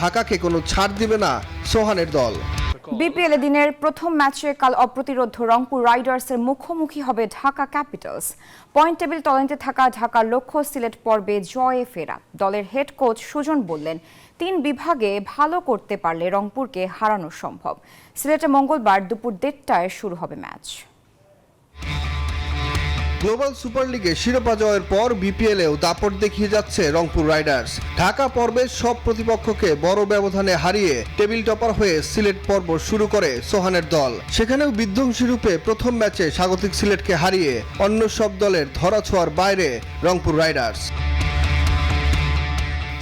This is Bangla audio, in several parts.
ঢাকাকে কোনো ছাড় দিবে না সোহানের দল। বিপিএল দিনের প্রথম ম্যাচে কাল অপ্রতিরোধ রংপুর রাইডার্সের মুখোমুখি হবে ঢাকা ক্যাপিটালস। পয়েন্ট টেবিল তদন্তে থাকা ঢাকার লক্ষ্য সিলেট পর্বে জয়ে ফেরা। দলের হেড কোচ সুজন বললেন, তিন বিভাগে ভালো করতে পারলে রংপুরকে হারানো সম্ভব। সিলেটে মঙ্গলবার দুপুর দেড়টায় শুরু হবে ম্যাচ। গ্লোবাল সুপার লিগে শিরোপা জয়ের পর বিপিএলেও দাপট দেখিয়ে যাচ্ছে রংপুর রাইডার্স। ঢাকা পর্বের সব প্রতিপক্ষকে বড় ব্যবধানে হারিয়ে টেবিল টপার হয়ে সিলেট পর্ব শুরু করে সোহানের দল। সেখানেও বিধ্বংসী রূপে প্রথম ম্যাচে স্বাগতিক সিলেটকে হারিয়ে অন্য সব দলের ধরাছোঁয়ার বাইরে রংপুর রাইডার্স।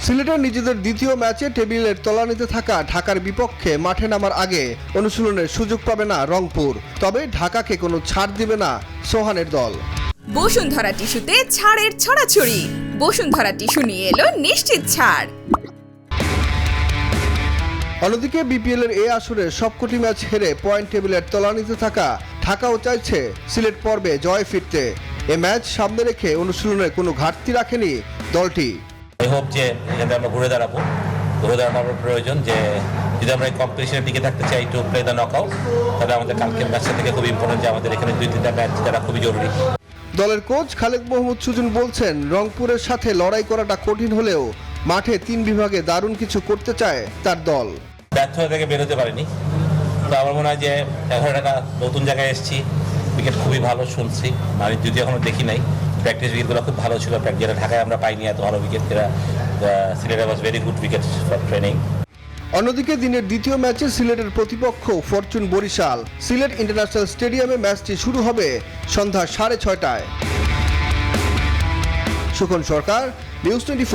সিলেটের নিজেদের দ্বিতীয় ম্যাচে টেবিলের তলানিতে থাকা ঢাকার বিপক্ষে মাঠে নামার আগে অনুশীলনের সুযোগ পাবে না রংপুর। তবে ঢাকাকে কোনো ছাড় দিবে না সোহানের দল। বসুন্ধরা টিস্যুতে ছাড়ের ছড়াছড়ি। বসুন্ধরা টিস্যু নিয়ে এলো নিশ্চিত ছাড়। অন্যদিকে বিপিএল এর এ আসরে সবকটি ম্যাচ হেরে পয়েন্ট টেবিলের তলানিতে থাকা ঢাকাও চাইছে সিলেট পর্বে জয় ফিরতে। এ ম্যাচ সামনে রেখে অনুশীলনে কোনো ঘাটতি রাখেনি দলটি। আই হোপ যে এখানে আমরা ঘুরে দাঁড়াবো ঘুরে দাঁড়ানো আমার প্রয়োজন যে যদি আমরা এই কম্পিটিশনের দিকে থাকতে চাই to play the knock out তাহলে আমাদের কালকের ম্যাচটা থেকে খুব ইম্পর্টেন্ট যে আমাদের এখানে দুই তিনটা ম্যাচ যারা খুবই জরুরি। দলের কোচ খালেদ মোহাম্মদ সুজন বলছেন, রংপুরের সাথে লড়াই করাটা কঠিন হলেও মাঠে তিন বিভাগে দারুণ কিছু করতে চায় তার দল। ব্যর্থতা থেকে বেরোতে পারিনি। তো আমার মনে হয় যে এখন একটা নতুন জায়গায় এসেছি উইকেট খুবই ভালো শুনছি। মানে যদি এখনও দেখি নাই প্র্যাকটিস উইকেটগুলো খুব ভালো ছিল। যেটা ঢাকায় আমরা পাইনি এত ভালো উইকেট যেটা সিলেটে was very good wicket for training অন্যদিকে দিনের দ্বিতীয় ম্যাচে সিলেটের প্রতিপক্ষ ফরচুন বরিশাল। সিলেট ইন্টারন্যাশনাল স্টেডিয়ামে ম্যাচটি শুরু হবে সন্ধ্যা সাড়ে ছয়টায়। সুখন সরকার, নিউজ টোয়েন্টি